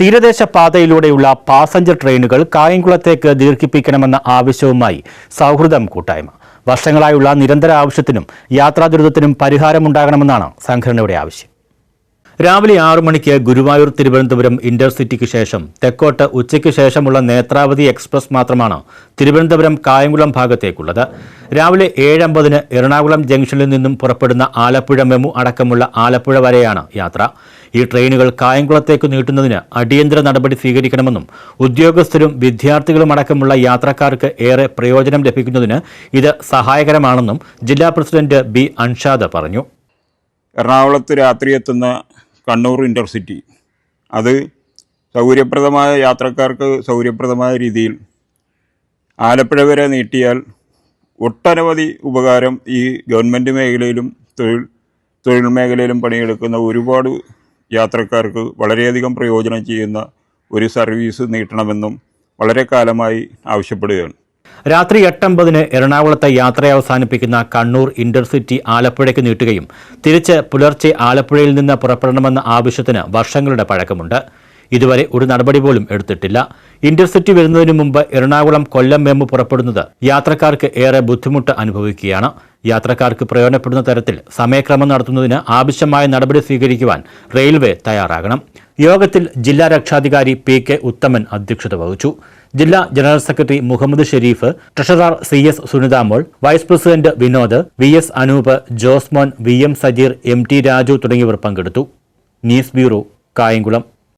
തീരദേശ പാതയിലൂടെയുള്ള പാസഞ്ചർ ട്രെയിനുകൾ കായംകുളത്തേക്ക് ദീർഘിപ്പിക്കണമെന്ന ആവശ്യവുമായി സൗഹൃദം കൂട്ടായ്മ. വർഷങ്ങളായുള്ള നിരന്തര ആവശ്യത്തിനും യാത്രാ ദുരിതത്തിനും പരിഹാരമുണ്ടാകണമെന്നാണ് സംഘടനയുടെ ആവശ്യം. രാവിലെ ആറു മണിക്ക് ഗുരുവായൂർ തിരുവനന്തപുരം ഇന്റർസിറ്റിക്ക് ശേഷം തെക്കോട്ട് ഉച്ചയ്ക്ക് ശേഷമുള്ള നേത്രാവതി എക്സ്പ്രസ് മാത്രമാണ് തിരുവനന്തപുരം കായംകുളം ഭാഗത്തേക്കുള്ളത്. രാവിലെ ഏഴമ്പതിന് എറണാകുളം ജംഗ്ഷനിൽ നിന്നും പുറപ്പെടുന്ന ആലപ്പുഴ മെമു അടക്കമുള്ള ആലപ്പുഴ വരെയാണ് യാത്ര. ഈ ട്രെയിനുകൾ കായംകുളത്തേക്ക് നീട്ടുന്നതിന് അടിയന്തര നടപടി സ്വീകരിക്കണമെന്നും ഉദ്യോഗസ്ഥരും വിദ്യാർത്ഥികളും അടക്കമുള്ള യാത്രക്കാർക്ക് ഏറെ പ്രയോജനം ലഭിക്കുന്നതിന് ഇത് സഹായകരമാണെന്നും ജില്ലാ പ്രസിഡന്റ് ബി അൻഷാദ് പറഞ്ഞു. എറണാകുളത്ത് രാത്രി എത്തുന്ന കണ്ണൂർ ഇന്റർസിറ്റി അത് സൗകര്യപ്രദമായ യാത്രക്കാർക്ക് സൗകര്യപ്രദമായ രീതിയിൽ ആലപ്പുഴ വരെ നീട്ടിയാൽ ഒട്ടനവധി ഉപകാരം ഈ ഗവൺമെന്റ് മേഖലയിലും തൊഴിൽ തൊഴിൽ മേഖലയിലും പണിയെടുക്കുന്ന ഒരുപാട് യാത്രക്കാർക്ക് വളരെയധികം പ്രയോജനം ചെയ്യുന്ന ഒരു സർവീസ് നീട്ടണമെന്നും വളരെ കാലമായി ആവശ്യപ്പെടുകയാണ്. രാത്രി എട്ടമ്പതിന് എറണാകുളത്തെ യാത്ര അവസാനിപ്പിക്കുന്ന കണ്ണൂർ ഇന്റർസിറ്റി ആലപ്പുഴയ്ക്ക് നീട്ടുകയും തിരിച്ച് പുലർച്ചെ ആലപ്പുഴയിൽ നിന്ന് പുറപ്പെടണമെന്ന ആവശ്യത്തിന് വർഷങ്ങളുടെ പഴക്കമുണ്ട്. ഇതുവരെ ഒരു നടപടി പോലും എടുത്തിട്ടില്ല. ഇന്റർസിറ്റി വരുന്നതിന് മുമ്പ് എറണാകുളം കൊല്ലം മെമ്മു പുറപ്പെടുന്നത് യാത്രക്കാർക്ക് ഏറെ ബുദ്ധിമുട്ട് അനുഭവിക്കുകയാണ്. യാത്രക്കാർക്ക് പ്രയോജനപ്പെടുന്ന തരത്തിൽ സമയക്രമം നടത്തുന്നതിന് ആവശ്യമായ നടപടി സ്വീകരിക്കുവാൻ റെയിൽവേ തയ്യാറാകണം. യോഗത്തിൽ ജില്ലാ രക്ഷാധികാരി പി കെ ഉത്തമൻ അധ്യക്ഷത വഹിച്ചു. ജില്ലാ general secretary Muhammad Sharif treasurer C S Sunithamol vice president Vinod V S Anoop Josemon V M Sajeer M T Raju തുടങ്ങിയവർ പങ്കെടുത്തു. News bureau Kayamkulam.